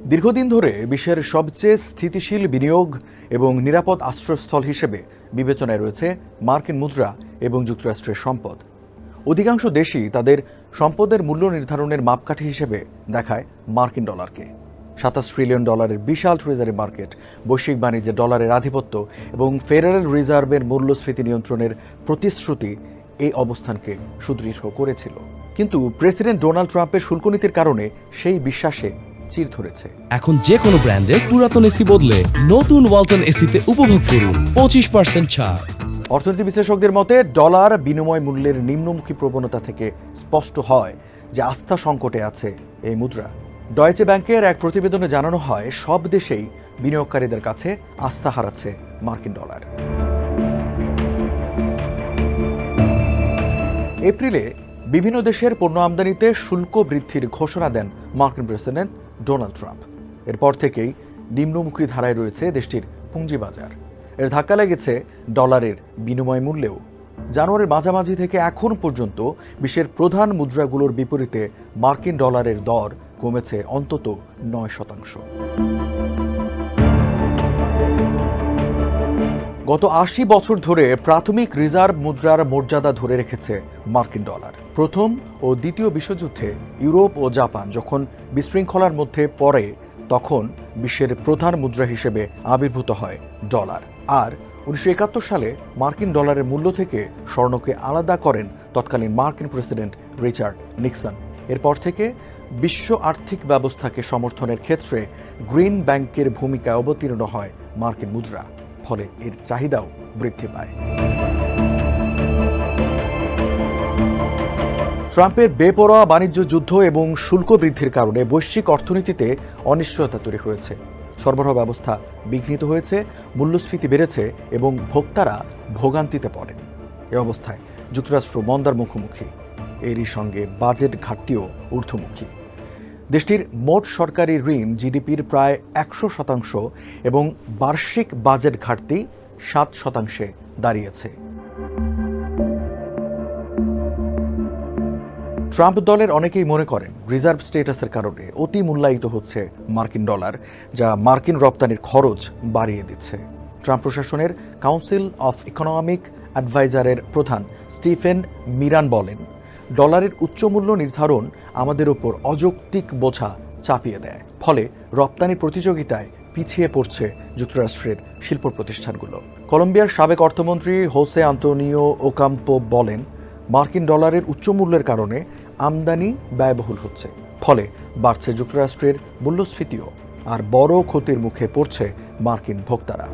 দীর্ঘদিন ধরে বিশ্বের সবচেয়ে স্থিতিশীল বিনিয়োগ এবং নিরাপদ আশ্রয়স্থল হিসেবে বিবেচনায় রয়েছে মার্কিন মুদ্রা এবং যুক্তরাষ্ট্রের সম্পদ। অধিকাংশ দেশই তাদের সম্পদের মূল্য নির্ধারণের মাপকাঠি হিসেবে দেখায় মার্কিন ডলারকে। সাতাশ ট্রিলিয়ন ডলারের বিশাল ট্রেজারি মার্কেট, বৈশ্বিক বাণিজ্যে ডলারের আধিপত্য এবং ফেডারেল রিজার্ভের মূল্যস্ফীতি নিয়ন্ত্রণের প্রতিশ্রুতি এই অবস্থানকে সুদৃঢ় করেছিল। কিন্তু প্রেসিডেন্ট ডোনাল্ড ট্রাম্পের শুল্কনীতির কারণে সেই বিশ্বাসে চির ধরেছে। এখন যে কোনো ব্র্যান্ডের পুরাতন এসি বদলে নতুন ওয়ালটন এসিতে উপভোগ করুন পঁচিশ পার্সেন্ট ছাড়। অর্থনীতি বিশ্লেষকদের মতে ডলার বিনিময় মূল্যের নিম্নমুখী প্রবণতা থেকে স্পষ্ট হয় যে আস্থা সংকটে আছে এই মুদ্রা। ডয়েচে ব্যাংকের এক প্রতিবেদনে জানানো হয় সব দেশেই বিনিয়োগকারীদের কাছে আস্থা হারাচ্ছে মার্কিন ডলার। এপ্রিলে বিভিন্ন দেশের পণ্য আমদানিতে শুল্ক বৃদ্ধির ঘোষণা দেন মার্কিন প্রেসিডেন্ট ডোনাল্ড ট্রাম্প। এরপর থেকেই নিম্নমুখী ধারায় রয়েছে দেশটির পুঁজিবাজার। এর ধাক্কা লেগেছে ডলারের বিনিময় মূল্যেও। জানুয়ারির মাঝামাঝি থেকে এখন পর্যন্ত বিশ্বের প্রধান মুদ্রাগুলোর বিপরীতে মার্কিন ডলারের দর কমেছে অন্তত নয় শতাংশ। গত আশি বছর ধরে প্রাথমিক রিজার্ভ মুদ্রার মর্যাদা ধরে রেখেছে মার্কিন ডলার। প্রথম ও দ্বিতীয় বিশ্বযুদ্ধে ইউরোপ ও জাপান যখন বিশৃঙ্খলার মধ্যে পড়ে, তখন বিশ্বের প্রধান মুদ্রা হিসেবে আবির্ভূত হয় ডলার। আর উনিশশো একাত্তর সালে মার্কিন ডলারের মূল্য থেকে স্বর্ণকে আলাদা করেন তৎকালীন মার্কিন প্রেসিডেন্ট রিচার্ড নিক্সন। এরপর থেকে বিশ্ব আর্থিক ব্যবস্থাকে সমর্থনের ক্ষেত্রে গ্রিন ব্যাংকের ভূমিকায় অবতীর্ণ হয় মার্কিন মুদ্রা, ফলে এর চাহিদাও বৃদ্ধি পায়। ট্রাম্পের বেপরোয়া বাণিজ্য যুদ্ধ এবং শুল্ক বৃদ্ধির কারণে বৈশ্বিক অর্থনীতিতে অনিশ্চয়তা তৈরি হয়েছে। সরবরাহ ব্যবস্থা বিঘ্নিত হয়েছে, মূল্যস্ফীতি বেড়েছে এবং ভোক্তারা ভোগান্তিতে পড়েন। এ অবস্থায় যুক্তরাষ্ট্র মন্দার মুখোমুখি। এরই সঙ্গে বাজেট ঘাটতিও ঊর্ধ্বমুখী। দেশটির মোট সরকারি ঋণ, জিডিপির প্রায় একশো শতাংশ এবং বার্ষিক বাজেট ঘাটতি সাত শতাংশে দাঁড়িয়েছে। ট্রাম্প দলের অনেকেই মনে করেন রিজার্ভ স্টেটাসের কারণে অতি মূল্যায়িত হচ্ছে মার্কিন ডলার, যা মার্কিন রপ্তানির খরচ বাড়িয়ে দিচ্ছে। ট্রাম্প প্রশাসনের কাউন্সিল অফ ইকোনমিক অ্যাডভাইজারের প্রধান স্টিফেন মিরান বলেন, ডলারের উচ্চমূল্য নির্ধারণ আমাদের ওপর অযৌক্তিক বোঝা চাপিয়ে দেয়। ফলে রপ্তানি প্রতিযোগিতায় পিছিয়ে পড়ছে যুক্তরাষ্ট্রের শিল্প প্রতিষ্ঠানগুলো। কলম্বিয়ার সাবেক অর্থমন্ত্রী হোসে আন্তোনিও ওকাম্পো বলেন, মার্কিন ডলারের উচ্চমূল্যের কারণে আমদানি ব্যয়বহুল হচ্ছে। ফলে বাড়ছে যুক্তরাষ্ট্রের মূল্যস্ফীতিও, আর বড় ক্ষতির মুখে পড়ছে মার্কিন ভোক্তারা।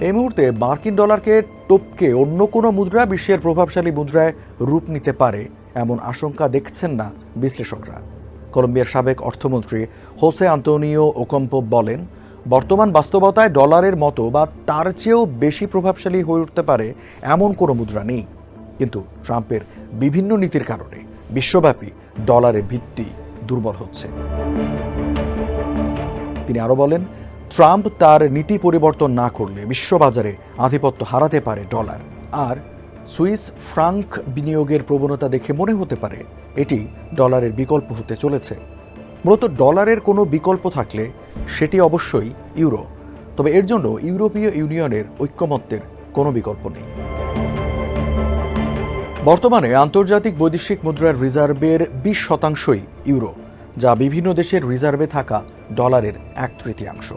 এই মুহূর্তে মার্কিন ডলারকে টপকে অন্য কোনো মুদ্রা বিশ্বের প্রভাবশালী মুদ্রায় রূপ নিতে পারে এমন আশঙ্কা দেখছেন না বিশ্লেষকরা। কলম্বিয়ার সাবেক অর্থমন্ত্রী হোসে আন্তোনিও ওকম্পো বলেন বর্তমান বাস্তবতায় ডলারের মতো বা তার চেয়েও বেশি প্রভাবশালী হয়ে উঠতে পারে এমন কোনো মুদ্রা নেই। কিন্তু ট্রাম্পের বিভিন্ন নীতির কারণে বিশ্বব্যাপী ডলারের ভিত্তি দুর্বল হচ্ছে। তিনি আরও বলেন, ট্রাম্প তার নীতি পরিবর্তন না করলে বিশ্ববাজারে আধিপত্য হারাতে পারে ডলার। আর সুইস ফ্রাঙ্ক বিনিয়োগের প্রবণতা দেখে মনে হতে পারে, এটি ডলারের বিকল্প হতে চলেছে। মূলত ডলারের কোনো বিকল্প থাকলে সেটি অবশ্যই ইউরো। তবে এর জন্য ইউরোপীয় ইউনিয়নের ঐক্যমত্যের কোনো বিকল্প নেই। বর্তমানে আন্তর্জাতিক বৈদেশিক মুদ্রার রিজার্ভের বিশ শতাংশই ইউরো, যা বিভিন্ন দেশের রিজার্ভে থাকা ডলারের এক তৃতীয়াংশ।